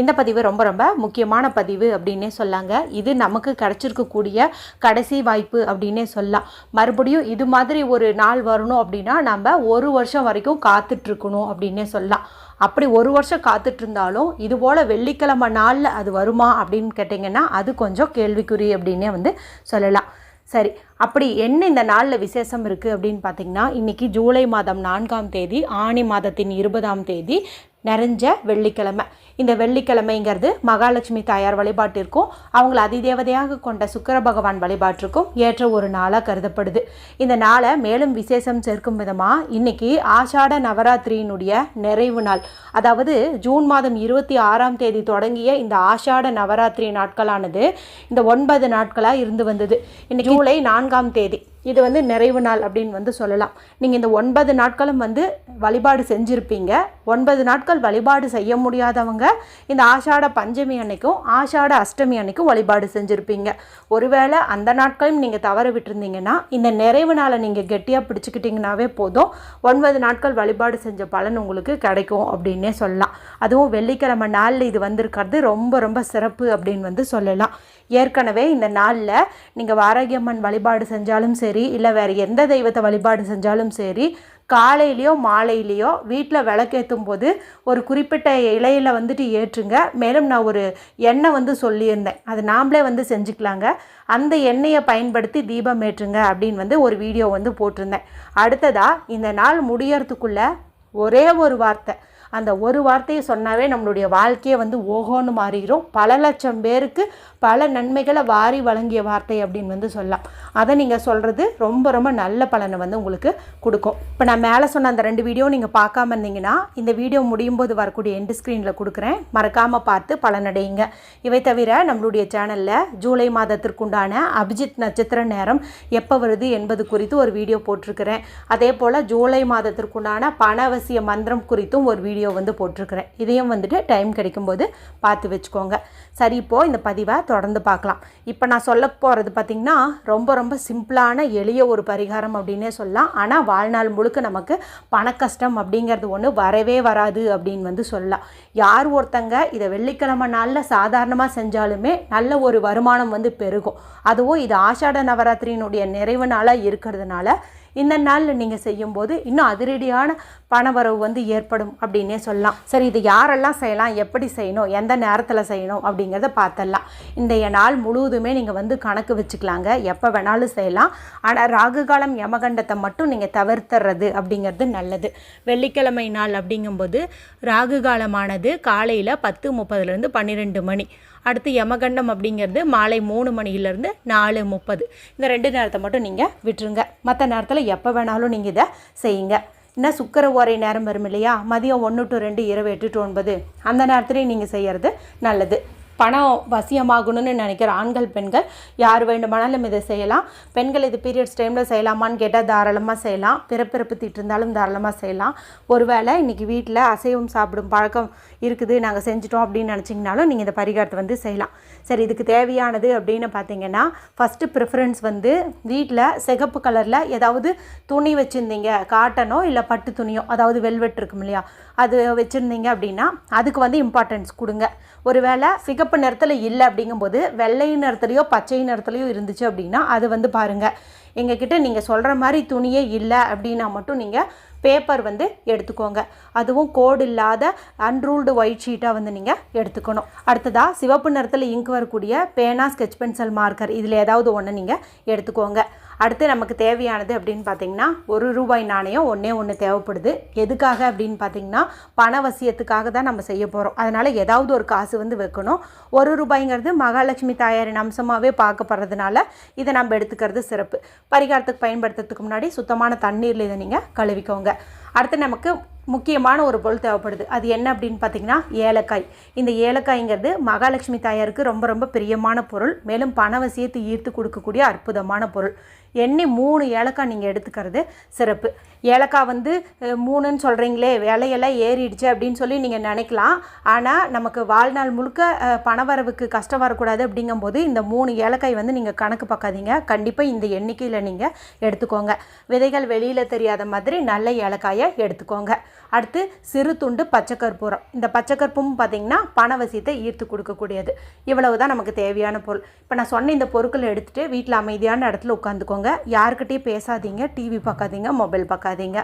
இந்த பதிவு ரொம்ப ரொம்ப முக்கியமான பதிவு அப்படின்னே சொல்லாங்க. இது நமக்கு கிடச்சிருக்கக்கூடிய கடைசி வாய்ப்பு அப்படின்னே சொல்லலாம். மறுபடியும் இது மாதிரி ஒரு நாள் வரணும் அப்படின்னா நம்ம ஒரு வருஷம் வரைக்கும் காத்துட்ருக்கணும் அப்படின்னே சொல்லலாம். அப்படி ஒரு வருஷம் காத்துட்டு இருந்தாலும் இது போல் வெள்ளிக்கிழமை நாளில் அது வருமா அப்படின்னு கேட்டிங்கன்னா அது கொஞ்சம் கேள்விக்குறி அப்படின்னே வந்து சொல்லலாம். சரி அப்படி என்ன இந்த நாளில் விசேஷம் இருக்குது அப்படின்னு பார்த்தீங்கன்னா இன்றைக்கி ஜூலை மாதம் நான்காம் தேதி ஆணி மாதத்தின் இருபதாம் தேதி நிறைஞ்ச வெள்ளிக்கிழமை. இந்த வெள்ளிக்கிழமைங்கிறது மகாலட்சுமி தாயார் வழிபாட்டிற்கும் அவங்கள அதிதேவதையாக கொண்ட சுக்கிர பகவான் வழிபாட்டிற்கும் ஏற்ற ஒரு நாளாக கருதப்படுது. இந்த நாளை மேலும் விசேஷம் சேர்க்கும் விதமாக இன்னைக்கு ஆஷாட நவராத்திரியினுடைய நிறைவு நாள். அதாவது ஜூன் மாதம் இருபத்தி ஆறாம் தேதி தொடங்கிய இந்த ஆஷாட நவராத்திரி நாட்களானது இந்த ஒன்பது நாட்களாக இருந்து வந்தது. இன்னைக்கு ஜூலை நான்காம் தேதி. இது வந்து நிறைவு நாள் அப்படின்னு வந்து சொல்லலாம். நீங்கள் இந்த ஒன்பது நாட்களும் வந்து வழிபாடு செஞ்சுருப்பீங்க. ஒன்பது நாட்கள் வழிபாடு செய்ய முடியாதவங்க இந்த ஆஷாட பஞ்சமி அன்னைக்கும் ஆஷாட அஷ்டமி அன்னைக்கும் வழிபாடு செஞ்சுருப்பீங்க. ஒருவேளை அந்த நாட்களையும் நீங்கள் தவற விட்டுருந்தீங்கன்னா இந்த நிறைவு நாளை நீங்கள் கெட்டியாக பிடிச்சிக்கிட்டிங்கனாவே போதும். ஒன்பது நாட்கள் வழிபாடு செஞ்ச பலன் உங்களுக்கு கிடைக்கும் அப்படின்னே சொல்லலாம். அதுவும் வெள்ளிக்கிழமை நாளில் இது வந்திருக்கிறது ரொம்ப ரொம்ப சிறப்பு அப்படின்னு வந்து சொல்லலாம். ஏற்கனவே இந்த நாளில் நீங்கள் வாரகியம்மன் வழிபாடு செஞ்சாலும் சரி சரி இல்லை வேறு எந்த தெய்வத்தை வழிபாடு செஞ்சாலும் சரி காலையிலையோ மாலையிலையோ வீட்டில் விளக்கேற்றும் போது ஒரு குறிப்பிட்ட இலையில் வந்துட்டு ஏற்றுங்க. மேலும் நான் ஒரு எண்ணெய் வந்து சொல்லியிருந்தேன். அது நாம்ளே வந்து செஞ்சுக்கலாங்க. அந்த எண்ணெயை பயன்படுத்தி தீபம் ஏற்றுங்க அப்படின்னு வந்து ஒரு வீடியோ வந்து போட்டிருந்தேன். அடுத்ததாக இந்த நாள் முடியறதுக்குள்ளே ஒரே ஒரு வார்த்தை அந்த ஒரு வார்த்தையை சொன்னாவே நம்மளுடைய வாழ்க்கையை வந்து ஓகோன்னு மாறிடும் பல லட்சம் பேருக்கு பல நன்மைகளை வாரி வழங்கிய வார்த்தை அப்படின்னு வந்து சொல்லலாம். அதை நீங்கள் சொல்கிறது ரொம்ப ரொம்ப நல்ல பலனை வந்து உங்களுக்கு கொடுக்கும். இப்போ நான் மேலே சொன்ன அந்த ரெண்டு வீடியோ நீங்கள் பார்க்காம இருந்தீங்கன்னா இந்த வீடியோ முடியும் போது வரக்கூடிய எண்டு ஸ்க்ரீனில் கொடுக்குறேன். மறக்காமல் பார்த்து பலனடையுங்க. இவை தவிர நம்மளுடைய சேனலில் ஜூலை மாதத்திற்குண்டான அபிஜித் நட்சத்திர நேரம் எப்போ வருது என்பது குறித்து ஒரு வீடியோ போட்டிருக்கிறேன். அதே போல் ஜூலை மாதத்திற்குண்டான பணவசிய மந்திரம் குறித்தும் ஒரு வீடியோ வந்து போட்டிருக்கிறேன். இதையும் வந்துட்டு டைம் கிடைக்கும்போது பார்த்து வச்சுக்கோங்க. சரி இப்போது இந்த பதிவை தொடர்ந்து பார்க்கலாம். இப்போ நான் சொல்ல போகிறது பார்த்திங்கன்னா ரொம்ப ரொம்ப சிம்பிளான எளிய ஒரு பரிகாரம் அப்படின்னே சொல்லலாம். ஆனால் வாழ்நாள் முழுக்க நமக்கு பண கஷ்டம் அப்படிங்கிறது ஒன்று வரவே வராது அப்படின்னு வந்து சொல்லலாம். யார் ஒருத்தங்க இதை வெள்ளிக்கிழமை நாளில் சாதாரணமாக செஞ்சாலுமே நல்ல ஒரு வருமானம் வந்து பெருகும். அதுவும் இது ஆஷாட நவராத்திரியினுடைய நிறைவு நாளாக இருக்கிறதுனால இந்த நாளில் நீங்கள் செய்யும்போது இன்னும் அதிரடியான பணவரவு வந்து ஏற்படும் அப்படின்னே சொல்லலாம். சரி இது யாரெல்லாம் செய்யலாம்? எப்படி செய்யணும்? எந்த நேரத்தில் செய்யணும்? அப்படிங்கிறத பார்த்துடலாம் இன்றைய நாள் முழுவதுமே நீங்கள் வந்து கணக்கு வச்சுக்கலாங்க. எப்போ வேணாலும் செய்யலாம். ஆனால் ராகு காலம் யமகண்டத்தை மட்டும் நீங்கள் தவிர்த்துறது அப்படிங்கிறது நல்லது. வெள்ளிக்கிழமை நாள் அப்படிங்கும்போது ராகு காலமானது காலையில் பத்து முப்பதுலேருந்து பன்னிரெண்டு மணி. அடுத்து யமகண்டம் அப்படிங்கிறது மாலை மூணு மணியிலேருந்து நாலு முப்பது. இந்த ரெண்டு நேரத்தை மட்டும் நீங்கள் விட்டுருங்க. மற்ற நேரத்தில் எப்போ வேணாலும் நீங்கள் இதை செய்யுங்க. இன்னும் சுக்கர ஓரை நேரம் வரும் இல்லையா? மதியம் ஒன்று டு ரெண்டு இரவு எட்டு டு ஒன்பது. அந்த நேரத்துலேயும் நீங்கள் செய்கிறது நல்லது. பணம் வசியமாகணும்னு நினைக்கிற ஆண்கள் பெண்கள் யார் வேண்டுமானாலும் இதை செய்யலாம். பெண்கள் இது பீரியட்ஸ் டைமில் செய்யலாமான்னு கேட்டால் தாராளமாக செய்யலாம். பிறப்பிறப்பு தீட்டு இருந்தாலும் தாராளமாக செய்யலாம். ஒருவேளை இன்றைக்கி வீட்டில் அசைவம் சாப்பிடும் பழக்கம் இருக்குது நாங்கள் செஞ்சிட்டோம் அப்படின்னு நினச்சிங்கனாலும் நீங்கள் இந்த பரிகாரத்தை வந்து செய்யலாம். சரி இதுக்கு தேவையானது அப்படின்னு பார்த்தீங்கன்னா ஃபஸ்ட்டு ப்ரிஃபரன்ஸ் வந்து வீட்டில் சிகப்பு கலரில் ஏதாவது துணி வச்சுருந்தீங்க காட்டனோ இல்லை பட்டு துணியோ அதாவது வெல்வெட் இருக்கும் இல்லையா அது வச்சுருந்தீங்க அப்படின்னா அதுக்கு வந்து இம்பார்ட்டன்ஸ் கொடுங்க. ஒருவேளை சிகப்பு சிவப்பு நிறத்தில் இல்லை அப்படிங்கும்போது வெள்ளை நிறத்துலையோ பச்சை நிறத்துலையோ இருந்துச்சு அப்படின்னா அது வந்து பாருங்கள் எங்ககிட்ட நீங்கள் சொல்கிற மாதிரி துணியே இல்லை அப்படின்னா மட்டும் நீங்கள் பேப்பர் வந்து எடுத்துக்கோங்க. அதுவும் கோடு இல்லாத அன்ரூல்டு ஒயிட் ஷீட்டாக வந்து நீங்கள் எடுத்துக்கணும். அடுத்ததாக சிவப்பு நிறத்தில் இங்க் வரக்கூடிய பேனா ஸ்கெச் பென்சில் மார்க்கர் இதில் ஏதாவது ஒன்று நீங்கள் எடுத்துக்கோங்க. அடுத்து நமக்கு தேவையானது அப்படின்னு பார்த்தீங்கன்னா ஒரு ரூபாய் நாணயம் ஒன்றே ஒன்று தேவைப்படுது. எதுக்காக அப்படின்னு பார்த்தீங்கன்னா பணவசியத்துக்காக தான் நம்ம செய்ய போகிறோம் அதனால் ஏதாவது ஒரு காசு வந்து வைக்கணும். ஒரு ரூபாய்ங்கிறது மகாலட்சுமி தாயாரின் அம்சமாகவே பார்க்கப்படுறதுனால இதை நம்ம எடுத்துக்கிறது சிறப்பு. பரிகாரத்துக்கு பயன்படுத்துறதுக்கு முன்னாடி சுத்தமான தண்ணீரில் இதை நீங்கள் கழுவிக்கோங்க. அடுத்து நமக்கு முக்கியமான ஒரு பொருள் தேவைப்படுது. அது என்ன அப்படின்னு பார்த்தீங்கன்னா ஏலக்காய். இந்த ஏலக்காய்ங்கிறது மகாலட்சுமி தாயாருக்கு ரொம்ப ரொம்ப பிரியமான பொருள். மேலும் பணவசியத்தை ஈர்த்து கொடுக்கக்கூடிய அற்புதமான பொருள். எண்ணி மூணு ஏலக்காய் நீங்கள் எடுத்துக்கிறது சிறப்பு. ஏலக்காய் வந்து மூணுன்னு சொல்கிறீங்களே விலையெல்லாம் ஏறிடுச்சு அப்படின்னு சொல்லி நீங்கள் நினைக்கலாம். ஆனால் நமக்கு வாழ்நாள் முழுக்க பணவரவுக்கு கஷ்டம் வரக்கூடாது அப்படிங்கும்போது இந்த மூணு ஏலக்காய் வந்து நீங்கள் கணக்கு பார்க்காதீங்க. கண்டிப்பாக இந்த எண்ணிக்கையில் நீங்கள் எடுத்துக்கோங்க. விதைகள் வெளியில் தெரியாத மாதிரி நல்ல ஏலக்காயை எடுத்துக்கோங்க. அடுத்து சிறு துண்டு பச்சை கற்பூரம். இந்த பச்சை கற்பூரம் பார்த்தீங்கன்னா பணவசியத்தை ஈர்த்து கொடுக்கக்கூடியது. இவ்வளவு தான் நமக்கு தேவையான பொருள். இப்போ நான் சொன்ன இந்த பொருட்களை எடுத்துகிட்டு வீட்டில் அமைதியான இடத்துல உட்காந்துக்கோங்க யாருக்கிட்டையும் பேசாதீங்க. டிவி பார்க்காதீங்க மொபைல் பார்க்காதீங்க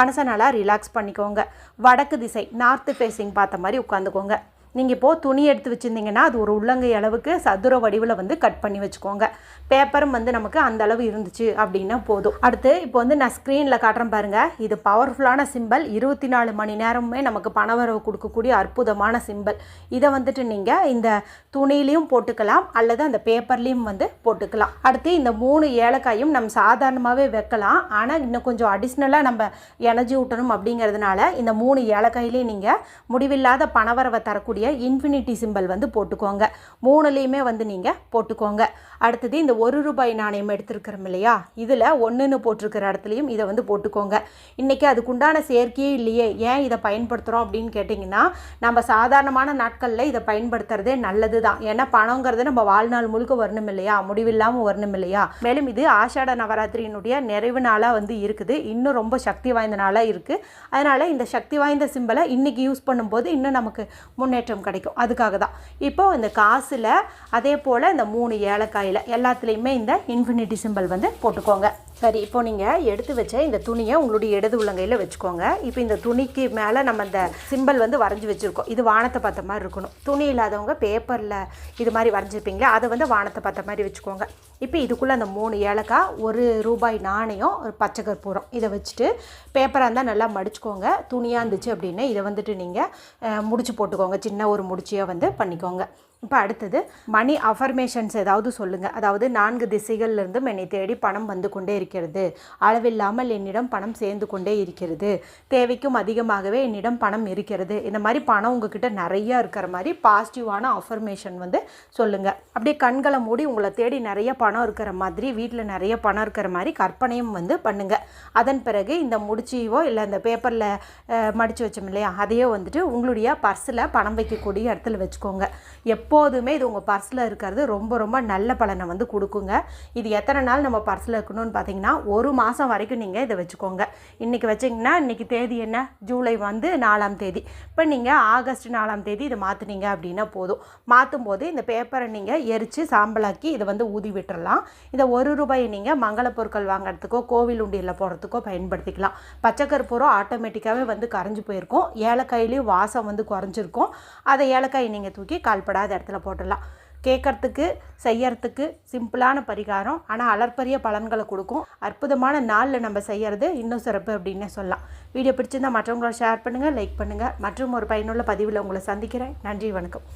மனசை நல்லா ரிலாக்ஸ் பண்ணிக்கோங்க. வடக்கு திசை நார்த்து ஃபேஸிங் பார்த்த மாதிரி உட்காந்துக்கோங்க நீங்கள் இப்போது துணி எடுத்து வச்சுருந்தீங்கன்னா அது ஒரு உள்ளங்கை அளவுக்கு சதுர வடிவில் வந்து கட் பண்ணி வச்சுக்கோங்க. பேப்பரும் வந்து நமக்கு அந்த அளவு இருந்துச்சு அப்படின்னா போதும். அடுத்து இப்போ வந்து நான் ஸ்க்ரீனில் காட்டுறேன் பாருங்கள் இது பவர்ஃபுல்லான சிம்பல் இருபத்தி நாலு மணி நேரமுமே நமக்கு பணவரவு கொடுக்கக்கூடிய அற்புதமான சிம்பல் இதை வந்துட்டு நீங்கள் இந்த துணியிலையும் போட்டுக்கலாம் அல்லது அந்த பேப்பர்லேயும் வந்து போட்டுக்கலாம். அடுத்து இந்த மூணு ஏலக்காயும் நம்ம சாதாரணமாகவே வைக்கலாம். ஆனால் இன்னும் கொஞ்சம் அடிஷ்னலாக நம்ம எனர்ஜி ஊட்டணும் அப்படிங்கிறதுனால இந்த மூணு ஏலக்காயிலையும் நீங்கள் முடிவில்லாத பணவரவை தரக்கூடிய இன்ஃபினிட்டி சிம்பல் வந்து போட்டுக்கோங்க. மூணுலேயுமே வந்து நீங்கள் போட்டுக்கோங்க. அடுத்தது இந்த ஒரு ரூபாய் நாணயம் எடுத்துருக்கிறோம் இல்லையா? இதில் ஒன்றுன்னு போட்டிருக்கிற இடத்துலையும் இதை வந்து போட்டுக்கோங்க. இன்றைக்கி அதுக்குண்டான சேர்க்கையே இல்லையே. ஏன் இதை பயன்படுத்துகிறோம் அப்படின்னு கேட்டிங்கன்னா நம்ம சாதாரணமான நாட்களில் இதை பயன்படுத்துறதே நல்லது தான் ஏன்னா பணங்கிறது நம்ம வாழ்நாள் முழுக்க வரணும் இல்லையா? முடிவில்லாமல் வரணும் இல்லையா? மேலும் இது ஆஷாட நவராத்திரியினுடைய நிறைவு நாளாக வந்து இருக்குது. இன்னும் ரொம்ப சக்தி வாய்ந்த நாளாக இருக்குது அதனால் இந்த சக்தி வாய்ந்த சிம்பலை இன்றைக்கி யூஸ் பண்ணும்போது இன்னும் நமக்கு முன்னேற்றம் கிடைக்கும். அதுக்காக தான் இப்போ இந்த காசில் அதே போல் இந்த மூணு ஏலக்காயில் எல்லாத்துலேயுமே இந்த இன்ஃபினிட்டி சிம்பிள் வந்து போட்டுக்கோங்க. சரி இப்போ நீங்கள் எடுத்து வச்ச இந்த துணியை உங்களுடைய இடது உள்ளங்கையில் வச்சுக்கோங்க. இப்போ இந்த துணிக்கு மேலே நம்ம இந்த சிம்பல் வந்து வரைஞ்சி வச்சுருக்கோம். இது வானத்தை பார்த்த மாதிரி இருக்கணும். துணி இல்லாதவங்க பேப்பரில் இது மாதிரி வரைஞ்சிருப்பீங்களா அதை வந்து வானத்தை பார்த்த மாதிரி வச்சுக்கோங்க. இப்போ இதுக்குள்ளே அந்த மூணு ஏலக்காய் ஒரு ரூபாய் நாணயம் ஒரு பச்சை கற்பூரம். இதை வச்சுட்டு பேப்பராக இருந்தால் நல்லா மடிச்சுக்கோங்க. துணியாக இருந்துச்சு அப்படின்னு இதை வந்துட்டு நீங்கள் முடிச்சு போட்டுக்கோங்க. சின்ன ஒரு முடிச்சியாக வந்து பண்ணிக்கோங்க. இப்போ அடுத்தது மணி அஃபர்மேஷன்ஸ் ஏதாவது சொல்லுங்கள் அதாவது நான்கு திசைகள்லேருந்தும் என்னை தேடி பணம் வந்து கொண்டே இருக்கிறது. அளவில்லாமல் என்னிடம் பணம் சேர்ந்து கொண்டே இருக்கிறது. தேவைக்கும் அதிகமாகவே என்னிடம் பணம் இருக்கிறது. இந்த மாதிரி பணம் உங்ககிட்ட நிறையா இருக்கிற மாதிரி பாசிட்டிவான அஃபர்மேஷன் வந்து சொல்லுங்கள் அப்படியே கண்களை மூடி உங்களை தேடி நிறைய பணம் இருக்கிற மாதிரி வீட்டில் நிறைய பணம் இருக்கிற மாதிரி கற்பனையும் வந்து பண்ணுங்கள் அதன் பிறகு இந்த முடிச்சியோ இல்லை இந்த பேப்பரில் மடித்து வச்சோம் இல்லையா அதையோ வந்துட்டு உங்களுடைய பர்ஸில் பணம் வைக்கக்கூடிய இடத்துல வச்சுக்கோங்க. எப்போதுமே இது உங்கள் பர்ஸில் இருக்கிறது ரொம்ப ரொம்ப நல்ல பலனை வந்து கொடுக்குங்க. இது எத்தனை நாள் நம்ம பர்ஸில் இருக்கணும்னு பார்த்தீங்கன்னா ஒரு மாதம் வரைக்கும் நீங்கள் இதை வச்சுக்கோங்க. இன்றைக்கி வச்சிங்கன்னா இன்றைக்கி தேதி என்ன? ஜூலை வந்து நாலாம் தேதி. இப்போ நீங்கள் ஆகஸ்ட் நாலாம் தேதி இதை மாற்றுனீங்க அப்படின்னா போதும். மாற்றும் போது இந்த பேப்பரை நீங்கள் எரித்து சாம்பலாக்கி இதை வந்து ஊதி விட்டுறலாம். இந்த ஒரு ரூபாயை நீங்கள் மங்கள பொருட்கள் வாங்குறதுக்கோ கோவில் உண்டியலில் போடுறதுக்கோ பயன்படுத்திக்கலாம். பச்சை கற்பூரம் ஆட்டோமேட்டிக்காகவே வந்து கரைஞ்சி போயிருக்கும். ஏலக்காயிலையும் வாசம் வந்து குறைஞ்சிருக்கும். அதை ஏலக்காய் நீங்கள் தூக்கி கால்படாத இடத்துல போட்டுடலாம். கேட்கறதுக்கு செய்யறதுக்கு சிம்பிளான பரிகாரம். ஆனால் அலற்பரிய பலன்களை கொடுக்கும். அற்புதமான நாளில் நம்ம செய்யறது இன்னும் சிறப்பு அப்படின்னே சொல்லலாம். வீடியோ பிடிச்சிருந்தா மற்றவங்களோட ஷேர் பண்ணுங்கள் லைக் பண்ணுங்கள் மற்றும் ஒரு பயனுள்ள பதிவில் உங்களை சந்திக்கிறேன். நன்றி வணக்கம்.